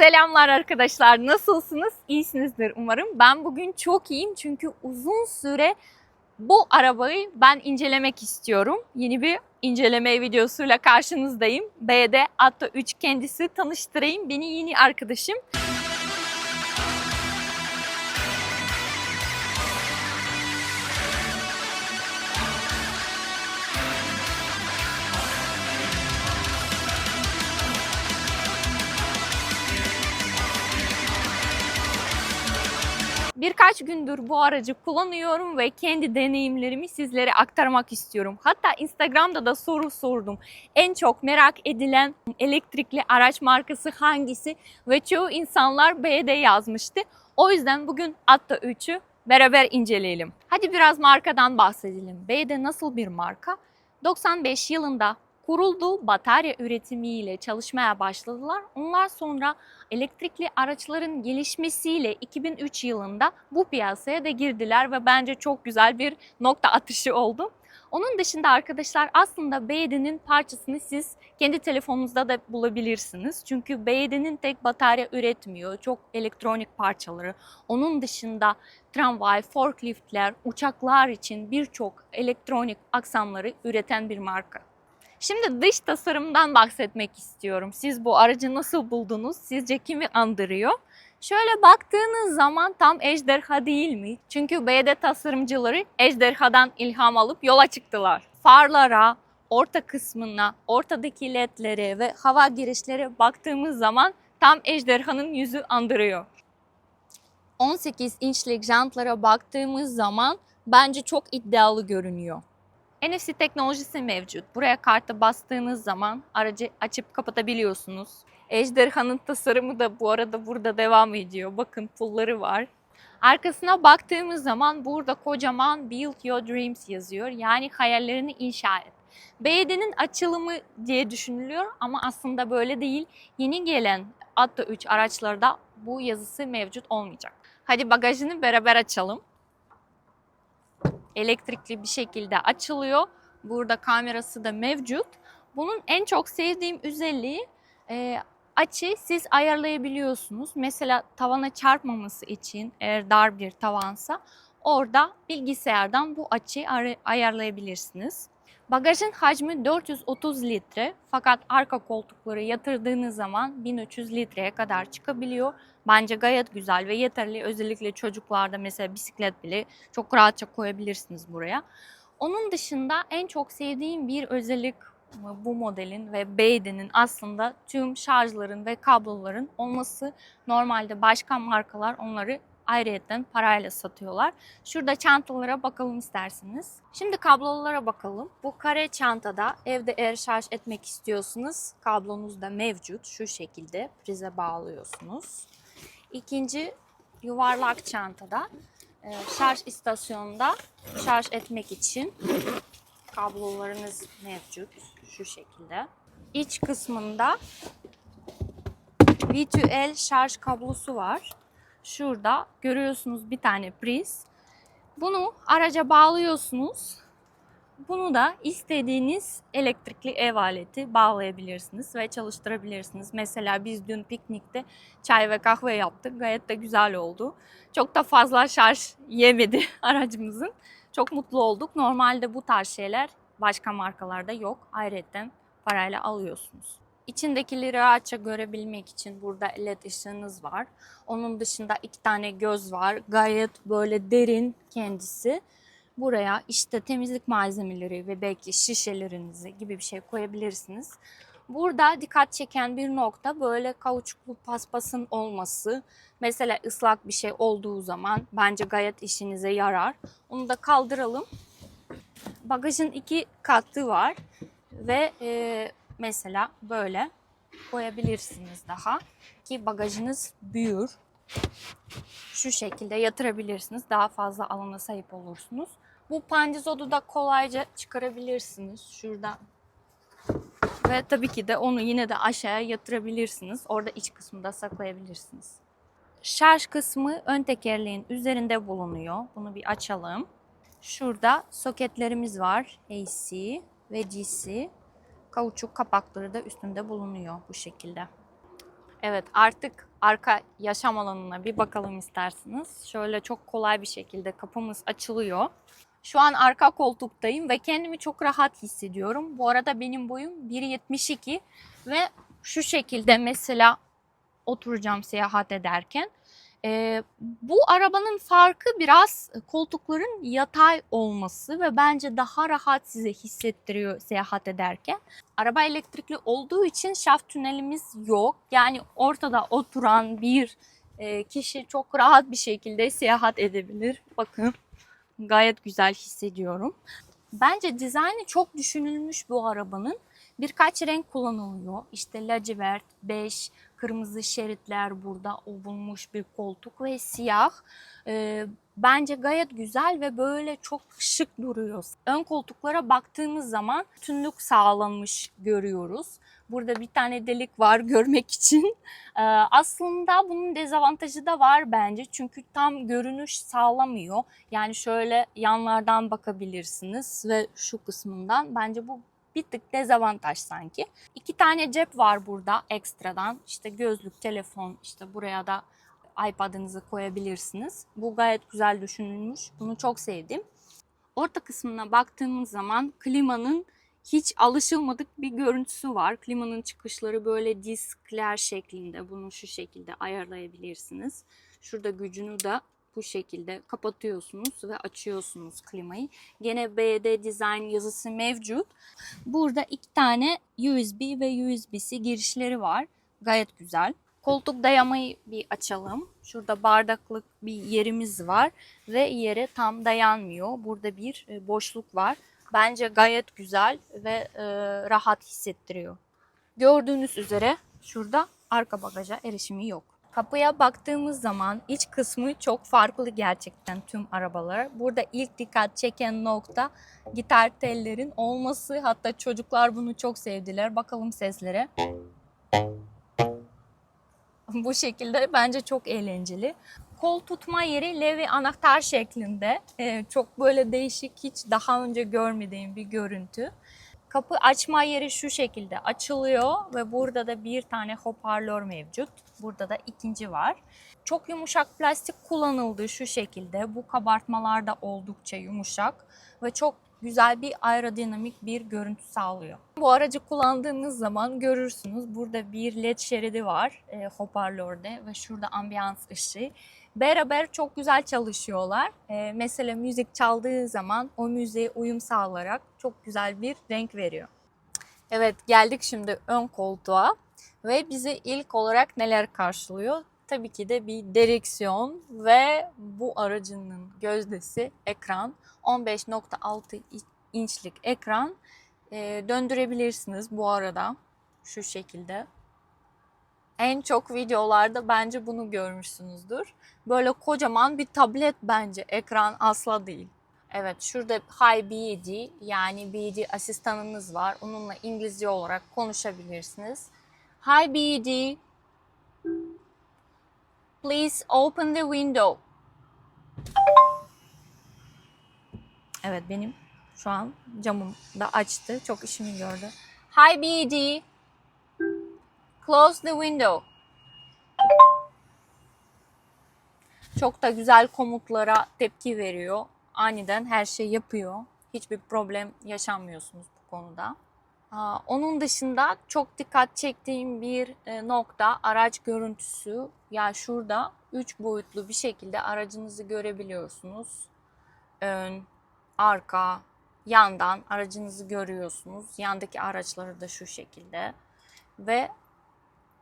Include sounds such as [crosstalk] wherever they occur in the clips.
Selamlar arkadaşlar. Nasılsınız? İyisinizdir umarım. Ben bugün çok iyiyim çünkü uzun süre bu arabayı ben incelemek istiyorum. Yeni bir inceleme videosuyla karşınızdayım. BD Atto 3 kendisi tanıştırayım. Beni yeni arkadaşım. Birkaç gündür bu aracı kullanıyorum ve kendi deneyimlerimi sizlere aktarmak istiyorum. Hatta Instagram'da da soru sordum. En çok merak edilen elektrikli araç markası hangisi? Ve çoğu insanlar BD yazmıştı. O yüzden bugün Atto 3'ü beraber inceleyelim. Hadi biraz markadan bahsedelim. BD nasıl bir marka? 95 yılında kuruldu, batarya üretimiyle çalışmaya başladılar. Onlar sonra elektrikli araçların gelişmesiyle 2003 yılında bu piyasaya da girdiler ve bence çok güzel bir nokta atışı oldu. Onun dışında arkadaşlar aslında BYD'nin parçasını siz kendi telefonunuzda da bulabilirsiniz. Çünkü BYD'nin tek batarya üretmiyor. Çok elektronik parçaları. Onun dışında tramvay, forkliftler, uçaklar için birçok elektronik aksamları üreten bir marka. Şimdi dış tasarımdan bahsetmek istiyorum. Siz bu aracı nasıl buldunuz? Sizce kimi andırıyor? Şöyle baktığınız zaman tam ejderha değil mi? Çünkü BD tasarımcıları ejderhadan ilham alıp yola çıktılar. Farlara, orta kısmına, ortadaki ledlere ve hava girişlere baktığımız zaman tam ejderhanın yüzü andırıyor. 18 inçlik jantlara baktığımız zaman bence çok iddialı görünüyor. NFC teknolojisi mevcut. Buraya kartı bastığınız zaman aracı açıp kapatabiliyorsunuz. Ejderhanın tasarımı da bu arada burada devam ediyor. Bakın pulları var. Arkasına baktığımız zaman burada kocaman Build Your Dreams yazıyor. Yani hayallerini inşa et. BYD'nin açılımı diye düşünülüyor ama aslında böyle değil. Yeni gelen Atto 3 araçlarda bu yazısı mevcut olmayacak. Hadi bagajını beraber açalım elektrikli bir şekilde açılıyor. Burada kamerası da mevcut. Bunun en çok sevdiğim özelliği e, açı siz ayarlayabiliyorsunuz. Mesela tavana çarpmaması için eğer dar bir tavansa orada bilgisayardan bu açıyı ayarlayabilirsiniz. Bagajın hacmi 430 litre fakat arka koltukları yatırdığınız zaman 1300 litreye kadar çıkabiliyor. Bence gayet güzel ve yeterli. Özellikle çocuklarda mesela bisiklet bile çok rahatça koyabilirsiniz buraya. Onun dışında en çok sevdiğim bir özellik bu modelin ve BYD'nin aslında tüm şarjların ve kabloların olması. Normalde başka markalar onları ayrıyetten parayla satıyorlar. Şurada çantalara bakalım isterseniz. Şimdi kablolara bakalım. Bu kare çantada evde eğer şarj etmek istiyorsanız kablonuz da mevcut. Şu şekilde prize bağlıyorsunuz. İkinci yuvarlak çantada e, şarj istasyonunda şarj etmek için kablolarınız mevcut şu şekilde. İç kısmında V2L şarj kablosu var. Şurada görüyorsunuz bir tane priz. Bunu araca bağlıyorsunuz. Bunu da istediğiniz elektrikli ev aleti bağlayabilirsiniz ve çalıştırabilirsiniz. Mesela biz dün piknikte çay ve kahve yaptık. Gayet de güzel oldu. Çok da fazla şarj yemedi [laughs] aracımızın. Çok mutlu olduk. Normalde bu tarz şeyler başka markalarda yok. Ayrıca parayla alıyorsunuz. İçindekileri rahatça görebilmek için burada led ışığınız var. Onun dışında iki tane göz var. Gayet böyle derin kendisi. Buraya işte temizlik malzemeleri ve belki şişelerinizi gibi bir şey koyabilirsiniz. Burada dikkat çeken bir nokta böyle kauçuklu paspasın olması. Mesela ıslak bir şey olduğu zaman bence gayet işinize yarar. Onu da kaldıralım. Bagajın iki katı var ve e, mesela böyle koyabilirsiniz daha ki bagajınız büyür. Şu şekilde yatırabilirsiniz. Daha fazla alana sahip olursunuz. Bu pandizodu da kolayca çıkarabilirsiniz. Şurada ve tabii ki de onu yine de aşağıya yatırabilirsiniz. Orada iç kısmında saklayabilirsiniz. Şarj kısmı ön tekerleğin üzerinde bulunuyor. Bunu bir açalım. Şurada soketlerimiz var. AC ve DC. Kauçuk kapakları da üstünde bulunuyor bu şekilde. Evet artık arka yaşam alanına bir bakalım isterseniz. Şöyle çok kolay bir şekilde kapımız açılıyor. Şu an arka koltuktayım ve kendimi çok rahat hissediyorum. Bu arada benim boyum 1.72 ve şu şekilde mesela oturacağım seyahat ederken. Ee, bu arabanın farkı biraz koltukların yatay olması ve bence daha rahat size hissettiriyor seyahat ederken. Araba elektrikli olduğu için şaft tünelimiz yok. Yani ortada oturan bir e, kişi çok rahat bir şekilde seyahat edebilir. Bakın gayet güzel hissediyorum. Bence dizaynı çok düşünülmüş bu arabanın. Birkaç renk kullanılıyor. İşte lacivert, bej, kırmızı şeritler burada ovulmuş bir koltuk ve siyah. Ee, bence gayet güzel ve böyle çok şık duruyor. Ön koltuklara baktığımız zaman tünlük sağlanmış görüyoruz. Burada bir tane delik var [laughs] görmek için. Ee, aslında bunun dezavantajı da var bence. Çünkü tam görünüş sağlamıyor. Yani şöyle yanlardan bakabilirsiniz ve şu kısmından. Bence bu bir tık dezavantaj sanki. İki tane cep var burada ekstradan. İşte gözlük, telefon, işte buraya da iPad'ınızı koyabilirsiniz. Bu gayet güzel düşünülmüş. Bunu çok sevdim. Orta kısmına baktığımız zaman klimanın hiç alışılmadık bir görüntüsü var. Klimanın çıkışları böyle diskler şeklinde. Bunu şu şekilde ayarlayabilirsiniz. Şurada gücünü de bu şekilde kapatıyorsunuz ve açıyorsunuz klimayı. Gene BD Design yazısı mevcut. Burada iki tane USB ve USB-C girişleri var. Gayet güzel. Koltuk dayamayı bir açalım. Şurada bardaklık bir yerimiz var ve yere tam dayanmıyor. Burada bir e, boşluk var. Bence gayet güzel ve e, rahat hissettiriyor. Gördüğünüz üzere şurada arka bagaja erişimi yok. Kapıya baktığımız zaman iç kısmı çok farklı gerçekten tüm arabalar. Burada ilk dikkat çeken nokta gitar tellerin olması. Hatta çocuklar bunu çok sevdiler. Bakalım seslere. [laughs] Bu şekilde bence çok eğlenceli. Kol tutma yeri levye anahtar şeklinde. Ee, çok böyle değişik hiç daha önce görmediğim bir görüntü. Kapı açma yeri şu şekilde açılıyor ve burada da bir tane hoparlör mevcut. Burada da ikinci var. Çok yumuşak plastik kullanıldı şu şekilde. Bu kabartmalar da oldukça yumuşak ve çok güzel bir aerodinamik bir görüntü sağlıyor. Bu aracı kullandığınız zaman görürsünüz burada bir led şeridi var e, hoparlörde ve şurada ambiyans ışığı. Beraber çok güzel çalışıyorlar. E, mesela müzik çaldığı zaman o müziğe uyum sağlayarak çok güzel bir renk veriyor. Evet geldik şimdi ön koltuğa ve bizi ilk olarak neler karşılıyor? Tabii ki de bir direksiyon ve bu aracının gözdesi ekran 15.6 inçlik ekran e, döndürebilirsiniz bu arada şu şekilde. En çok videolarda bence bunu görmüşsünüzdür. Böyle kocaman bir tablet bence ekran asla değil. Evet şurada Hi BD yani BD asistanınız var. Onunla İngilizce olarak konuşabilirsiniz. Hi BD Please open the window. Evet benim şu an camım da açtı. Çok işimi gördü. Hi BD. Close the window. Çok da güzel komutlara tepki veriyor. Aniden her şey yapıyor. Hiçbir problem yaşamıyorsunuz bu konuda. Onun dışında çok dikkat çektiğim bir e, nokta araç görüntüsü. Ya şurada 3 boyutlu bir şekilde aracınızı görebiliyorsunuz. Ön, arka, yandan aracınızı görüyorsunuz. Yandaki araçları da şu şekilde. Ve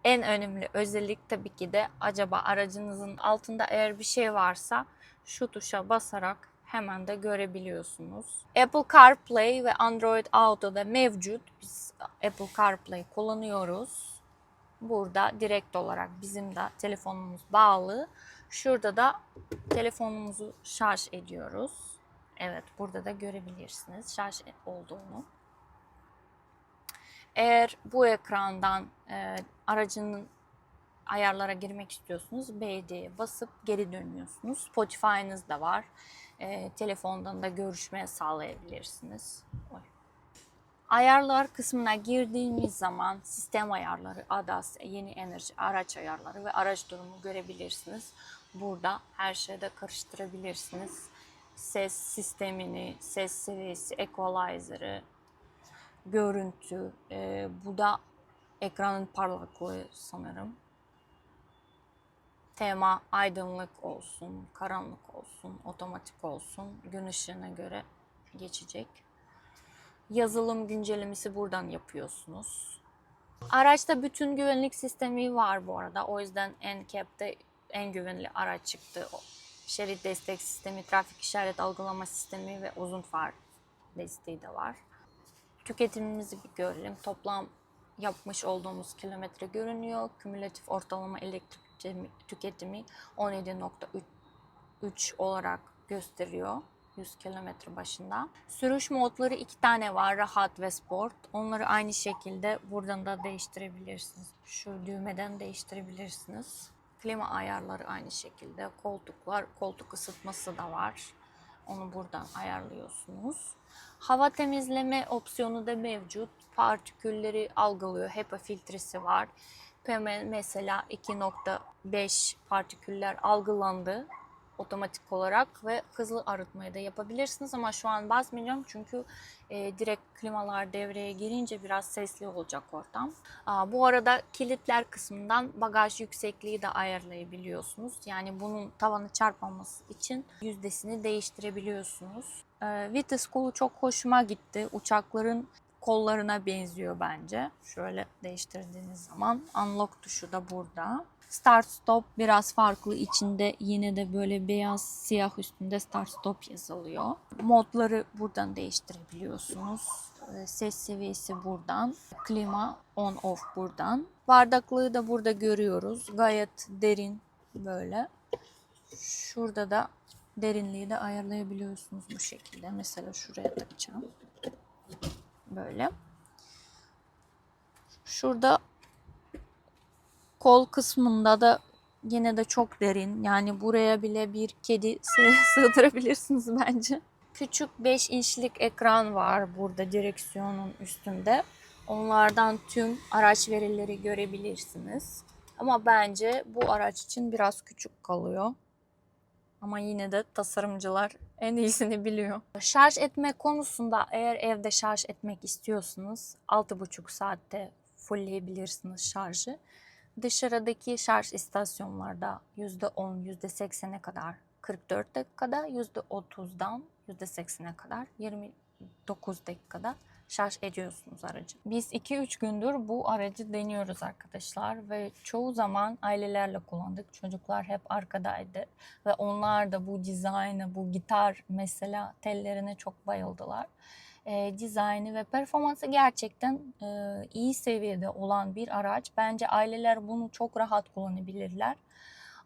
en önemli özellik tabii ki de acaba aracınızın altında eğer bir şey varsa şu tuşa basarak hemen de görebiliyorsunuz. Apple CarPlay ve Android Auto'da mevcut. Biz Apple CarPlay kullanıyoruz. Burada direkt olarak bizim de telefonumuz bağlı. Şurada da telefonumuzu şarj ediyoruz. Evet burada da görebilirsiniz şarj olduğunu. Eğer bu ekrandan e, aracının ayarlara girmek istiyorsunuz BD'ye basıp geri dönüyorsunuz. Spotify'ınız da var. E, telefondan da görüşme sağlayabilirsiniz. Oy. Ayarlar kısmına girdiğimiz zaman sistem ayarları, ADAS, yeni enerji, araç ayarları ve araç durumu görebilirsiniz. Burada her şeyde karıştırabilirsiniz. Ses sistemini, ses seviyesi, equalizer'ı, görüntü, e, bu da ekranın parlaklığı sanırım. Tema aydınlık olsun, karanlık olsun, otomatik olsun, gün ışığına göre geçecek. Yazılım güncellemesi buradan yapıyorsunuz. Araçta bütün güvenlik sistemi var bu arada. O yüzden NCAP'te en güvenli araç çıktı. Şerit destek sistemi, trafik işaret algılama sistemi ve uzun far desteği de var. Tüketimimizi bir görelim. Toplam yapmış olduğumuz kilometre görünüyor. Kümülatif ortalama elektrik tüketimi- tüketimi 17.3 olarak gösteriyor 100 kilometre başında. Sürüş modları iki tane var. Rahat ve sport. Onları aynı şekilde buradan da değiştirebilirsiniz. Şu düğmeden değiştirebilirsiniz. Klima ayarları aynı şekilde. Koltuklar, koltuk ısıtması da var. Onu buradan ayarlıyorsunuz. Hava temizleme opsiyonu da mevcut. Partikülleri algılıyor. HEPA filtresi var. PM mesela 2.5 partiküller algılandı otomatik olarak ve hızlı arıtmayı da yapabilirsiniz ama şu an basmayacağım çünkü e, direkt klimalar devreye girince biraz sesli olacak ortam. Aa, bu arada kilitler kısmından bagaj yüksekliği de ayarlayabiliyorsunuz. Yani bunun tavanı çarpmaması için yüzdesini değiştirebiliyorsunuz. Ee, vites kolu çok hoşuma gitti. Uçakların kollarına benziyor bence. Şöyle değiştirdiğiniz zaman unlock tuşu da burada. Start stop biraz farklı içinde yine de böyle beyaz siyah üstünde start stop yazılıyor. Modları buradan değiştirebiliyorsunuz. Ee, Ses seviyesi buradan. Klima on off buradan. Bardaklığı da burada görüyoruz. Gayet derin böyle. Şurada da derinliği de ayarlayabiliyorsunuz bu şekilde. Mesela şuraya takacağım. Böyle. Şurada kol kısmında da yine de çok derin. Yani buraya bile bir kedi [laughs] sığ- sığdırabilirsiniz bence. Küçük 5 inçlik ekran var burada direksiyonun üstünde. Onlardan tüm araç verileri görebilirsiniz. Ama bence bu araç için biraz küçük kalıyor. Ama yine de tasarımcılar en iyisini biliyor. Şarj etme konusunda eğer evde şarj etmek istiyorsanız 6,5 saatte fullleyebilirsiniz şarjı. Dışarıdaki şarj istasyonlarda %10, %80'e kadar 44 dakikada, %30'dan %80'e kadar 29 dakikada şarj ediyorsunuz aracı. Biz 2-3 gündür bu aracı deniyoruz arkadaşlar ve çoğu zaman ailelerle kullandık. Çocuklar hep arkadaydı ve onlar da bu dizaynı, bu gitar mesela tellerine çok bayıldılar. E, dizaynı ve performansı gerçekten e, iyi seviyede olan bir araç. Bence aileler bunu çok rahat kullanabilirler.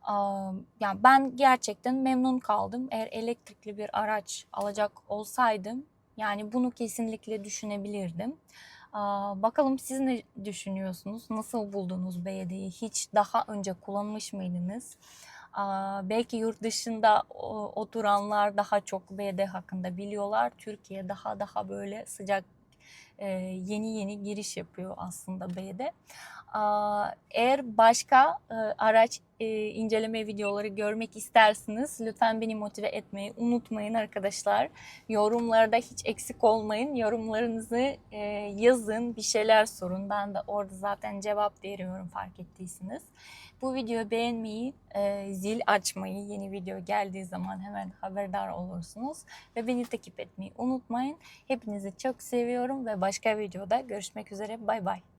Aa, Yani ben gerçekten memnun kaldım. Eğer elektrikli bir araç alacak olsaydım yani bunu kesinlikle düşünebilirdim. Bakalım siz ne düşünüyorsunuz? Nasıl buldunuz BYD'yi? Hiç daha önce kullanmış mıydınız? Belki yurt dışında oturanlar daha çok BYD hakkında biliyorlar. Türkiye daha daha böyle sıcak e, yeni yeni giriş yapıyor aslında BYD. Eğer başka e, araç e, inceleme videoları görmek isterseniz lütfen beni motive etmeyi unutmayın arkadaşlar. Yorumlarda hiç eksik olmayın. Yorumlarınızı e, yazın, bir şeyler sorun. Ben de orada zaten cevap veriyorum fark ettiyseniz. Bu videoyu beğenmeyi, zil açmayı, yeni video geldiği zaman hemen haberdar olursunuz. Ve beni takip etmeyi unutmayın. Hepinizi çok seviyorum ve başka videoda görüşmek üzere. Bay bay.